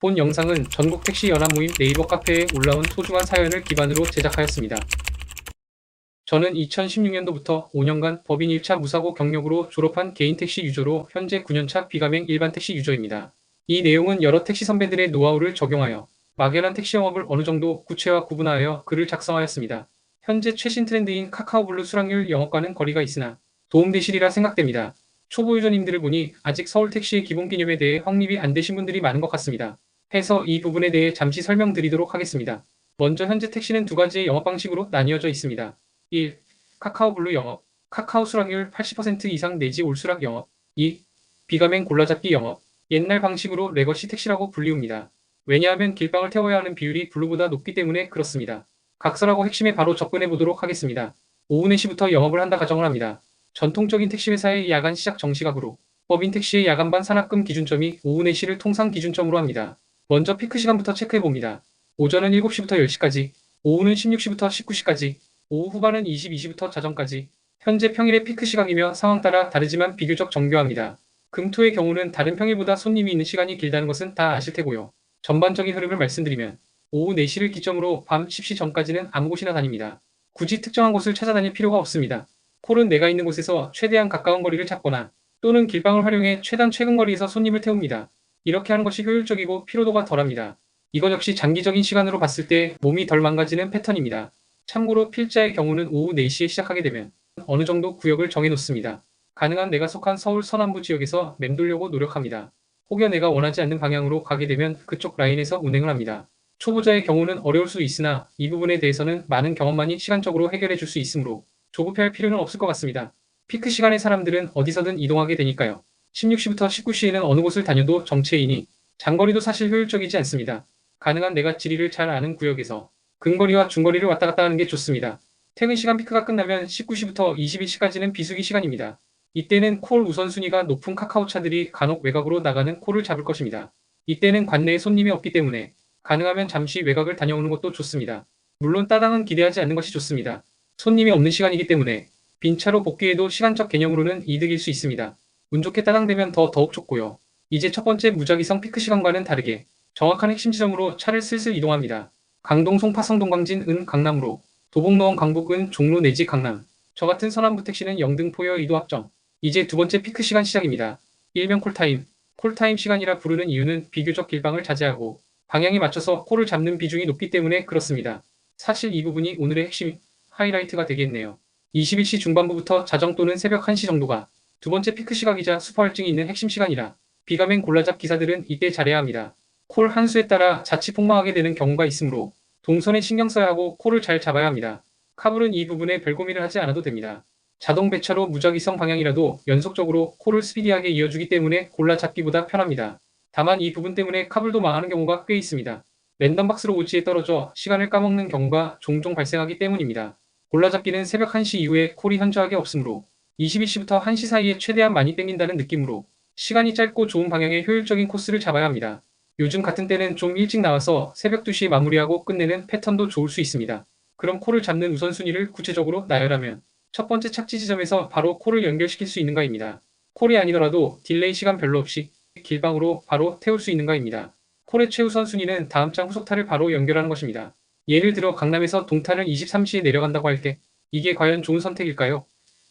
본 영상은 전국 택시 연합 모임 네이버 카페에 올라온 소중한 사연을 기반으로 제작하였습니다. 저는 2016년도부터 5년간 법인 1차 무사고 경력으로 졸업한 개인 택시 유저로 현재 9년차 비가맹 일반 택시 유저입니다. 이 내용은 여러 택시 선배들의 노하우를 적용하여 막연한 택시 영업을 어느 정도 구체화 구분하여 글을 작성하였습니다. 현재 최신 트렌드인 카카오블루 수락률 영업과는 거리가 있으나 도움되시리라 생각됩니다. 초보 유저님들을 보니 아직 서울 택시의 기본 개념에 대해 확립이 안 되신 분들이 많은 것 같습니다. 해서 이 부분에 대해 잠시 설명드리도록 하겠습니다. 먼저 현재 택시는 두 가지의 영업 방식으로 나뉘어져 있습니다. 1. 카카오 블루 영업. 카카오 수락률 80% 이상 내지 올수락 영업. 2. 비가맹 골라잡기 영업. 옛날 방식으로 레거시 택시라고 불리웁니다. 왜냐하면 길방을 태워야 하는 비율이 블루보다 높기 때문에 그렇습니다. 각설하고 핵심에 바로 접근해 보도록 하겠습니다. 오후 4시부터 영업을 한다 가정을 합니다. 전통적인 택시 회사의 야간 시작 정시각으로 법인 택시의 야간반 산학금 기준점이 오후 4시를 통상 기준점으로 합니다. 먼저 피크 시간부터 체크해 봅니다. 오전은 7시부터 10시까지, 오후는 16시부터 19시까지, 오후 후반은 22시부터 자정까지. 현재 평일의 피크 시각이며 상황 따라 다르지만 비교적 정교합니다. 금토의 경우는 다른 평일보다 손님이 있는 시간이 길다는 것은 다 아실 테고요. 전반적인 흐름을 말씀드리면 오후 4시를 기점으로 밤 10시 전까지는 아무 곳이나 다닙니다. 굳이 특정한 곳을 찾아다닐 필요가 없습니다. 콜은 내가 있는 곳에서 최대한 가까운 거리를 찾거나 또는 길방을 활용해 최단 최근 거리에서 손님을 태웁니다. 이렇게 하는 것이 효율적이고 피로도가 덜합니다. 이것 역시 장기적인 시간으로 봤을 때 몸이 덜 망가지는 패턴입니다. 참고로 필자의 경우는 오후 4시에 시작하게 되면 어느 정도 구역을 정해 놓습니다. 가능한 내가 속한 서울 서남부 지역에서 맴돌려고 노력합니다. 혹여 내가 원하지 않는 방향으로 가게 되면 그쪽 라인에서 운행을 합니다. 초보자의 경우는 어려울 수 있으나 이 부분에 대해서는 많은 경험만이 시간적으로 해결해 줄 수 있으므로 조급해할 필요는 없을 것 같습니다. 피크 시간의 사람들은 어디서든 이동하게 되니까요. 16시부터 19시에는 어느 곳을 다녀도 정체이니 장거리도 사실 효율적이지 않습니다. 가능한 내가 지리를 잘 아는 구역에서 근거리와 중거리를 왔다 갔다 하는 게 좋습니다. 퇴근 시간 피크가 끝나면 19시부터 21시까지는 비수기 시간입니다. 이때는 콜 우선순위가 높은 카카오차들이 간혹 외곽으로 나가는 콜을 잡을 것입니다. 이때는 관내에 손님이 없기 때문에 가능하면 잠시 외곽을 다녀오는 것도 좋습니다. 물론 따당은 기대하지 않는 것이 좋습니다. 손님이 없는 시간이기 때문에 빈차로 복귀해도 시간적 개념으로는 이득일 수 있습니다. 운 좋게 따당되면 더 더욱 좋고요. 이제 첫 번째 무작위성 피크 시간과는 다르게 정확한 핵심 지점으로 차를 슬슬 이동합니다. 강동 송 파 성 동 광진 은 강남으로 도봉노원 강북 은 종로 내지 강남 저 같은 서남부 택시는 영등포여 이도 합정 이제 두 번째 피크 시간 시작입니다. 일명 콜타임 콜타임 시간이라 부르는 이유는 비교적 길방을 자제하고 방향에 맞춰서 콜을 잡는 비중이 높기 때문에 그렇습니다. 사실 이 부분이 오늘의 핵심 하이라이트가 되겠네요. 21시 중반부부터 자정 또는 새벽 1시 정도가 두 번째 피크 시각이자 수퍼할증이 있는 핵심 시간이라 비가맹 골라잡 기사들은 이때 잘해야 합니다. 콜 한 수에 따라 자칫 폭망하게 되는 경우가 있으므로 동선에 신경 써야 하고 콜을 잘 잡아야 합니다. 카불은 이 부분에 별 고민을 하지 않아도 됩니다. 자동 배차로 무작위성 방향이라도 연속적으로 콜을 스피디하게 이어주기 때문에 골라 잡기보다 편합니다. 다만 이 부분 때문에 카불도 망하는 경우가 꽤 있습니다. 랜덤박스로 오지에 떨어져 시간을 까먹는 경우가 종종 발생하기 때문입니다. 골라 잡기는 새벽 1시 이후에 콜이 현저하게 없으므로 22시부터 1시 사이에 최대한 많이 땡긴다는 느낌으로 시간이 짧고 좋은 방향의 효율적인 코스를 잡아야 합니다. 요즘 같은 때는 좀 일찍 나와서 새벽 2시에 마무리하고 끝내는 패턴도 좋을 수 있습니다. 그럼 콜을 잡는 우선순위를 구체적으로 나열하면 첫 번째 착지 지점에서 바로 콜을 연결시킬 수 있는가입니다. 콜이 아니더라도 딜레이 시간 별로 없이 길방으로 바로 태울 수 있는가입니다. 콜의 최우선 순위는 다음 장 후속타를 바로 연결하는 것입니다. 예를 들어 강남에서 동탄을 23시에 내려간다고 할 때 이게 과연 좋은 선택일까요?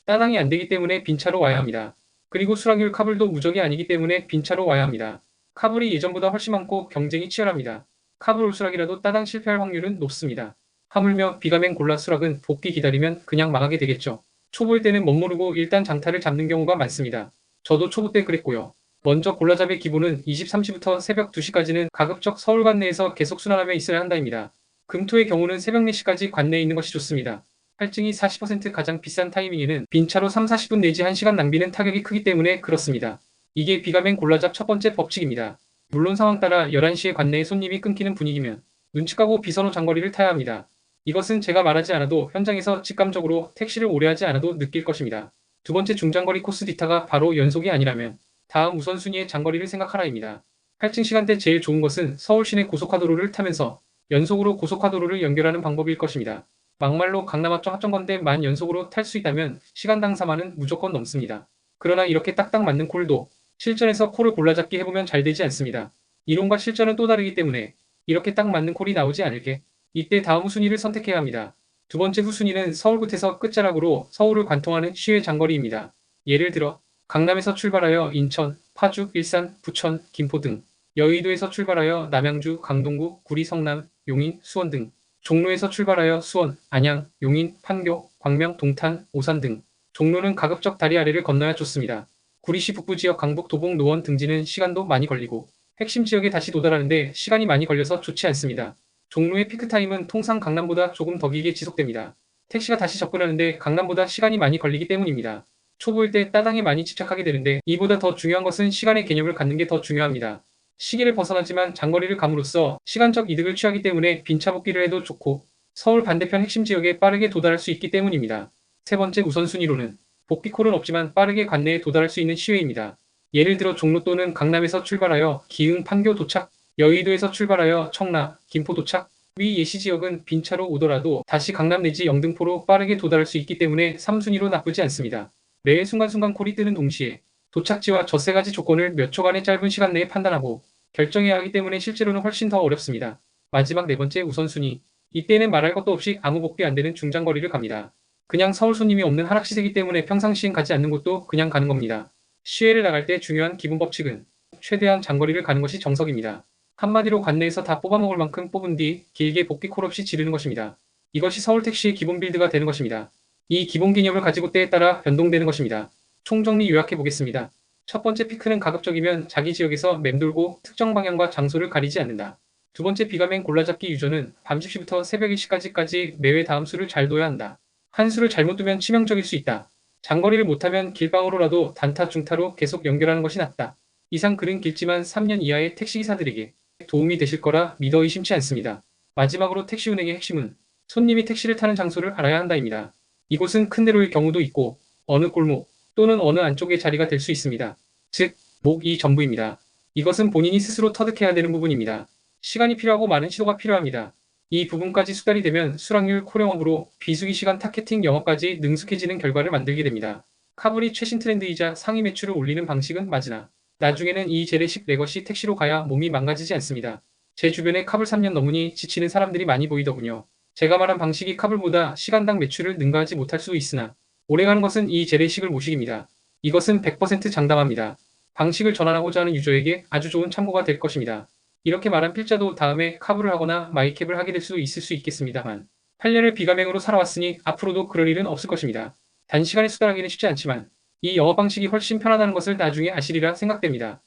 따당이 안 되기 때문에 빈차로 와야 합니다. 그리고 수락률 카불도 무적이 아니기 때문에 빈차로 와야 합니다. 카불이 예전보다 훨씬 많고 경쟁이 치열합니다. 카불 올수락이라도 따당 실패할 확률은 높습니다. 하물며 비가맹 골라 수락은 복귀 기다리면 그냥 망하게 되겠죠. 초보일 때는 멋모르고 일단 장타를 잡는 경우가 많습니다. 저도 초보 때 그랬고요. 먼저 골라잡의 기본은 23시부터 새벽 2시까지는 가급적 서울 관내에서 계속 순환하며 있어야 한다입니다. 금토의 경우는 새벽 4시까지 관내에 있는 것이 좋습니다. 할증이 40% 가장 비싼 타이밍에는 빈차로 3, 40분 내지 1시간 낭비는 타격이 크기 때문에 그렇습니다. 이게 비가맹 골라잡 첫 번째 법칙입니다. 물론 상황 따라 11시에 관내에 손님이 끊기는 분위기면 눈치 까고 비선호 장거리를 타야 합니다. 이것은 제가 말하지 않아도 현장에서 직감적으로 택시를 오래 하지 않아도 느낄 것입니다. 두 번째 중장거리 코스 디타가 바로 연속이 아니라면 다음 우선순위의 장거리를 생각하라입니다. 할증 시간대 제일 좋은 것은 서울 시내 고속화도로를 타면서 연속으로 고속화도로를 연결하는 방법일 것입니다. 막말로 강남 합정 합정건대 만 연속으로 탈수 있다면 시간당 4만은 무조건 넘습니다. 그러나 이렇게 딱딱 맞는 콜도 실전에서 콜을 골라잡기 해보면 잘 되지 않습니다. 이론과 실전은 또 다르기 때문에 이렇게 딱 맞는 콜이 나오지 않을게. 이때 다음 후순위를 선택해야 합니다. 두 번째 후순위는 서울끝에서 끝자락으로 서울을 관통하는 시외 장거리입니다. 예를 들어 강남에서 출발하여 인천, 파주, 일산, 부천, 김포 등 여의도에서 출발하여 남양주, 강동구, 구리, 성남, 용인, 수원 등 종로에서 출발하여 수원, 안양, 용인, 판교, 광명, 동탄, 오산 등 종로는 가급적 다리 아래를 건너야 좋습니다. 구리시 북부 지역 강북, 도봉, 노원 등지는 시간도 많이 걸리고 핵심 지역에 다시 도달하는데 시간이 많이 걸려서 좋지 않습니다. 종로의 피크타임은 통상 강남보다 조금 더 길게 지속됩니다. 택시가 다시 접근하는데 강남보다 시간이 많이 걸리기 때문입니다. 초보일 때 따당에 많이 집착하게 되는데 이보다 더 중요한 것은 시간의 개념을 갖는 게 더 중요합니다. 시계를 벗어나지만 장거리를 감으로써 시간적 이득을 취하기 때문에 빈차 복귀를 해도 좋고 서울 반대편 핵심 지역에 빠르게 도달할 수 있기 때문입니다. 세 번째 우선순위로는 복귀콜은 없지만 빠르게 관내에 도달할 수 있는 시외입니다. 예를 들어 종로 또는 강남에서 출발하여 기흥 판교 도착, 여의도에서 출발하여 청라, 김포 도착, 위 예시 지역은 빈차로 오더라도 다시 강남 내지 영등포로 빠르게 도달할 수 있기 때문에 3순위로 나쁘지 않습니다. 매일 순간순간 콜이 뜨는 동시에 도착지와 저세 가지 조건을 몇 초간의 짧은 시간 내에 판단하고 결정해야 하기 때문에 실제로는 훨씬 더 어렵습니다. 마지막 네 번째 우선순위. 이때는 말할 것도 없이 아무 복귀 안 되는 중장거리를 갑니다. 그냥 서울 손님이 없는 하락시세기 때문에 평상시엔 가지 않는 곳도 그냥 가는 겁니다. 시외를 나갈 때 중요한 기본 법칙은 최대한 장거리를 가는 것이 정석입니다. 한마디로 관내에서 다 뽑아먹을 만큼 뽑은 뒤 길게 복귀 콜 없이 지르는 것입니다. 이것이 서울 택시의 기본 빌드가 되는 것입니다. 이 기본 개념을 가지고 때에 따라 변동되는 것입니다. 총정리 요약해 보겠습니다. 첫 번째 피크는 가급적이면 자기 지역에서 맴돌고 특정 방향과 장소를 가리지 않는다. 두 번째 비가맹 골라잡기 유저는 밤 10시부터 새벽 2시까지까지 매회 다음 수를 잘 둬야 한다. 한 수를 잘못 두면 치명적일 수 있다. 장거리를 못하면 길방으로라도 단타 중타로 계속 연결하는 것이 낫다. 이상 글은 길지만 3년 이하의 택시기사들에게 도움이 되실 거라 믿어 의심치 않습니다. 마지막으로 택시 운행의 핵심은 손님이 택시를 타는 장소를 알아야 한다입니다. 이곳은 큰 대로일 경우도 있고 어느 골목 또는 어느 안쪽의 자리가 될 수 있습니다. 즉, 목이 전부입니다. 이것은 본인이 스스로 터득해야 되는 부분입니다. 시간이 필요하고 많은 시도가 필요합니다. 이 부분까지 수달이 되면 수락률 콜영업으로 비수기 시간 타겟팅 영업까지 능숙해지는 결과를 만들게 됩니다. 카불이 최신 트렌드이자 상위 매출을 올리는 방식은 맞으나 나중에는 이 재래식 내 것이 택시로 가야 몸이 망가지지 않습니다. 제 주변에 카불 3년 넘으니 지치는 사람들이 많이 보이더군요. 제가 말한 방식이 카불보다 시간당 매출을 능가하지 못할 수 있으나 오래가는 것은 이 재래식을 모식입니다. 이것은 100% 장담합니다. 방식을 전환하고자 하는 유저에게 아주 좋은 참고가 될 것입니다. 이렇게 말한 필자도 다음에 카불을 하거나 마이캡을 하게 될 수 있을 수 있겠습니다만 8년을 비가맹으로 살아왔으니 앞으로도 그럴 일은 없을 것입니다. 단시간에 수달하기는 쉽지 않지만 이 영업 방식이 훨씬 편하다는 것을 나중에 아시리라 생각됩니다.